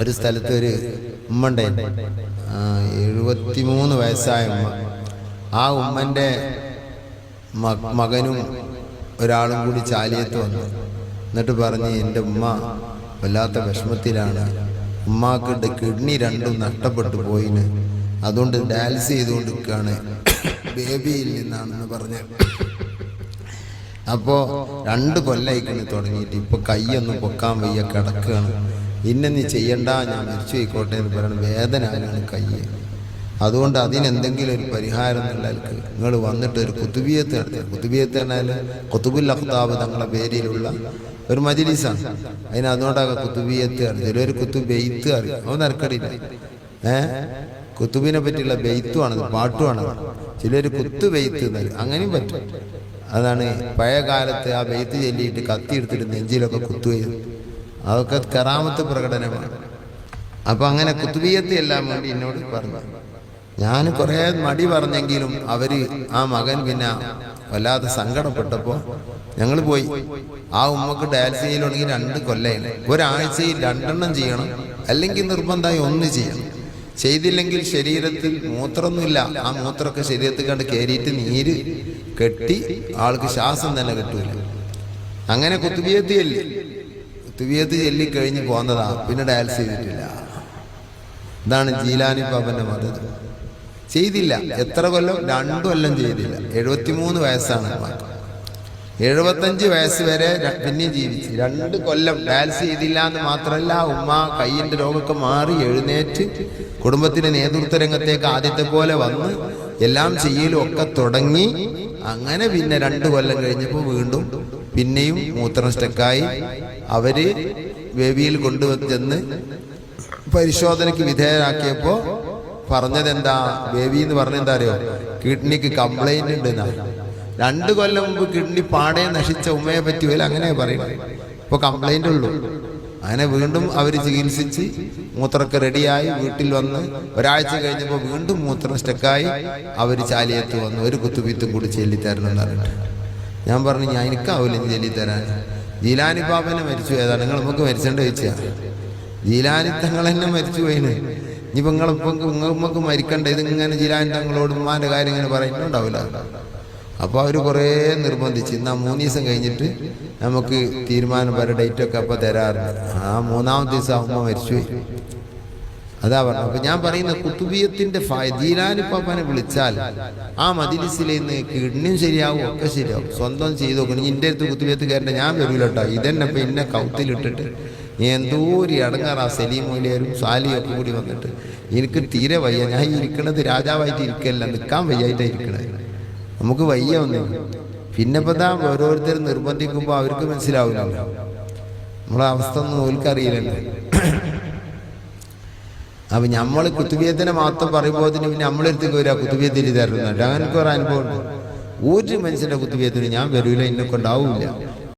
ഒരു സ്ഥലത്ത് ഒരു ഉമ്മണ്ടേ ഉണ്ടായിരുന്നു എഴുപത്തിമൂന്ന് വയസ്സായ ഉമ്മ. ആ ഉമ്മന്റെ മകനും ഒരാളും കൂടി ചാലിയത്ത് വന്നു. എന്നിട്ട് പറഞ്ഞ് എന്റെ ഉമ്മ വല്ലാത്ത വിഷമത്തിലാണ്. ഉമ്മാക്ക് കിഡ്നി രണ്ടും നഷ്ടപ്പെട്ടു പോയിന്. അതുകൊണ്ട് ഡയാലിസ് ചെയ്തുകൊണ്ടിരിക്കുകയാണ്. ബേബിയിൽ നിന്നാണെന്ന് പറഞ്ഞ്. അപ്പോൾ രണ്ട് കൊല്ലായിക്കണി തുടങ്ങിയിട്ട്. ഇപ്പൊ കൈയൊന്നും പൊക്കാൻ വയ്യ കിടക്കുകയാണ് ഇന്നെ നീ ചെയ്യണ്ട ഞാൻ മരിച്ചു പോയിക്കോട്ടെ എന്ന് വേദന വേദനയാണ് കയ്യ് അതുകൊണ്ട് അതിനെന്തെങ്കിലും ഒരു പരിഹാരം എന്നുള്ളവർക്ക് നിങ്ങൾ വന്നിട്ട് ഒരു കുത്തുബിയത്ത് നടത്തി കുത്തുബിയത്ത് എന്നാൽ കുത്തുബുൽ അഖ്താബ് തങ്ങളുടെ പേരിലുള്ള ഒരു മജിലിസാണ്. അതിന് അതുകൊണ്ടാകെ കുത്തുബിയത്ത് അറിയും ഒരു കുത്തു ബെയ്ത്ത് അറിയും അവൻ നരക്കടില്ല ഏഹ് കുത്തുബിനെ പറ്റിയുള്ള ബെയ്ത്തുമാണ് പാട്ടുമാണ് ചിലർ കുത്തു ബെയ്ത്ത് എന്നറിയും അങ്ങനെയും പറ്റും. അതാണ് പഴയ കാലത്ത് ആ ബെയ്ത്ത് ചൊല്ലിയിട്ട് കത്തി എടുത്തിട്ട് നെഞ്ചിലൊക്കെ കുത്തുകയും അതൊക്കെ കറാമത്ത് പ്രകടനമാണ്. അപ്പൊ അങ്ങനെ കുത്തുബിയത്ത് എല്ലാം വേണ്ടി എന്നോട് പറഞ്ഞു. ഞാൻ കുറേ മടി പറഞ്ഞെങ്കിലും അവർ ആ മകൻ പിന്നെ വല്ലാതെ സങ്കടപ്പെട്ടപ്പോ ഞങ്ങൾ പോയി. ആ ഉമ്മക്ക് ഡയാലിസ് ചെയ്യലുണ്ടെങ്കിൽ രണ്ട് കൊല്ലമാണ് ഒരാഴ്ചയിൽ രണ്ടെണ്ണം ചെയ്യണം അല്ലെങ്കിൽ നിർബന്ധമായി ഒന്ന് ചെയ്യണം. ചെയ്തില്ലെങ്കിൽ ശരീരത്തിൽ മൂത്രമൊന്നുമില്ല. ആ മൂത്രമൊക്കെ ശരീരത്തിൽ കണ്ട് കയറിയിട്ട് നീര് കെട്ടി ആൾക്ക് ശ്വാസം തന്നെ കിട്ടൂല. അങ്ങനെ കുത്തുബിയത്ത് ചെല്ലി ചെല്ലിക്കഴിഞ്ഞ് ചെല്ലി പോന്നതാ. പിന്നെ ഡയൽസ് ചെയ്തിട്ടില്ല. ഇതാണ് ജീലാനി പാപ്പന്റെ മതം. ചെയ്തില്ല. എത്ര കൊല്ലം? രണ്ടു കൊല്ലം ചെയ്തില്ല. എഴുപത്തിമൂന്ന് വയസ്സാണ്. എഴുപത്തഞ്ച് വയസ്സ് വരെ പിന്നെ ജീവിച്ചു. രണ്ട് കൊല്ലം ഡയൽസ് ചെയ്തില്ല എന്ന് മാത്രമല്ല ഉമ്മ കയ്യിന്റെ രോഗമൊക്കെ മാറി എഴുന്നേറ്റ് കുടുംബത്തിന്റെ നേതൃത്വ രംഗത്തേക്ക് ആദ്യത്തെ പോലെ വന്ന് എല്ലാം ചെയ്യലും ഒക്കെ തുടങ്ങി. അങ്ങനെ പിന്നെ രണ്ട് കൊല്ലം കഴിഞ്ഞപ്പോൾ വീണ്ടും പിന്നെയും മൂത്രം സ്റ്റക്കായി അവർ വേവിയിൽ കൊണ്ടുവന്ന് പരിശോധനയ്ക്ക് പറഞ്ഞത് എന്താ ബേബി എന്ന് പറഞ്ഞെന്താ അറിയോ? കിഡ്നിക്ക് കംപ്ലൈന്റ് ഉണ്ട് എന്നാ രണ്ട് കൊല്ലം മുമ്പ് കിഡ്നി പാടെ നശിച്ച ഉമ്മയെ പറ്റി അങ്ങനെ പറയുന്നത്. ഇപ്പൊ കംപ്ലൈന്റ് ഉള്ളൂ. അങ്ങനെ വീണ്ടും അവർ ചികിത്സിച്ച് മൂത്രമൊക്കെ റെഡിയായി വീട്ടിൽ വന്ന് ഒരാഴ്ച കഴിഞ്ഞപ്പോൾ വീണ്ടും മൂത്രം സ്റ്റക്കായി അവർ ചാലിയത്ത് വന്ന് ഒരു കുത്തുപീത്തും കൂടി ചെല്ലിത്തരണം എന്ന് ഞാൻ പറഞ്ഞു ഞാൻ എനിക്കാവില്ല ചെല്ലിത്തരാൻ. ജീലാനി പാപ്പനെ മരിച്ചു ഏതാണ് നിങ്ങൾ നമുക്ക് മരിച്ചേണ്ട ചോദിച്ചാ. ജീലാനി തങ്ങൾ തന്നെ മരിച്ചു പോയിന് ഇനി. നിങ്ങളിപ്പോ നിങ്ങൾക്ക് മരിക്കണ്ട? ഇതിങ്ങനെ ജീലാനി തങ്ങളോട് ഉമ്മാന്റെ കാര്യം ഇങ്ങനെ പറയുന്നുണ്ടാവില്ല അപ്പോൾ അവർ കുറേ നിർബന്ധിച്ച് ഇന്നാ മൂന്ന് ദിവസം കഴിഞ്ഞിട്ട് നമുക്ക് തീരുമാനം വരെ ഡേറ്റ് ഒക്കെ അപ്പോൾ തരാറുണ്ട് ആ മൂന്നാമത്തെ ദിവസം അമ്മ മരിച്ചുപോയി അതാ പറഞ്ഞു അപ്പൊ ഞാൻ പറയുന്ന കുത്തുബിയത്തിന്റെ ജീലാനിപ്പാപ്പനെ വിളിച്ചാൽ ആ മതിലിസിൽ നിന്ന് കിഡ്നിയും ശരിയാവും ഒക്കെ ശരിയാവും. സ്വന്തം ചെയ്ത് നോക്കണം ഇന്റെ അടുത്ത് കുത്തുബിയത്ത് കയറേണ്ട ഞാൻ വരൂലോട്ടോ. ഇതന്നെ ഇപ്പൊ ഇന്നെ കൗത്തിലിട്ടിട്ട് എന്തോ ഒരു അടങ്ങാറാ സലീം മൂലിയരും സാലിയും ഒക്കെ കൂടി വന്നിട്ട്. എനിക്ക് തീരെ വയ്യ. ഞാൻ ഇരിക്കണത് രാജാവായിട്ട് ഇരിക്കല്ല. നിൽക്കാൻ വയ്യായിട്ടാണ് ഇരിക്കണത്. നമുക്ക് വയ്യ ഒന്നും. പിന്നെ ഇപ്പൊ താ ഓരോരുത്തർ നിർബന്ധിക്കുമ്പോൾ അവർക്ക് മനസ്സിലാവില്ലല്ലോ നമ്മളെ അവസ്ഥ ഒന്നും ഓൽക്കറിയില്ലല്ലോ. അപ്പൊ നമ്മൾ കുത്തുബിയത്തിനെ മാത്രം പറയുമ്പോൾ പിന്നെ നമ്മളെടുത്തേക്ക് വരിക കുത്തുബിയത്തിൽ തരുന്നുണ്ട് അങ്ങനെ ഒരു അനുഭവം ഉണ്ട്. ഒരു മനുഷ്യന്റെ കുത്തുബിയത്തിന് ഞാൻ വരൂല എന്നെ കൊണ്ടാവില്ല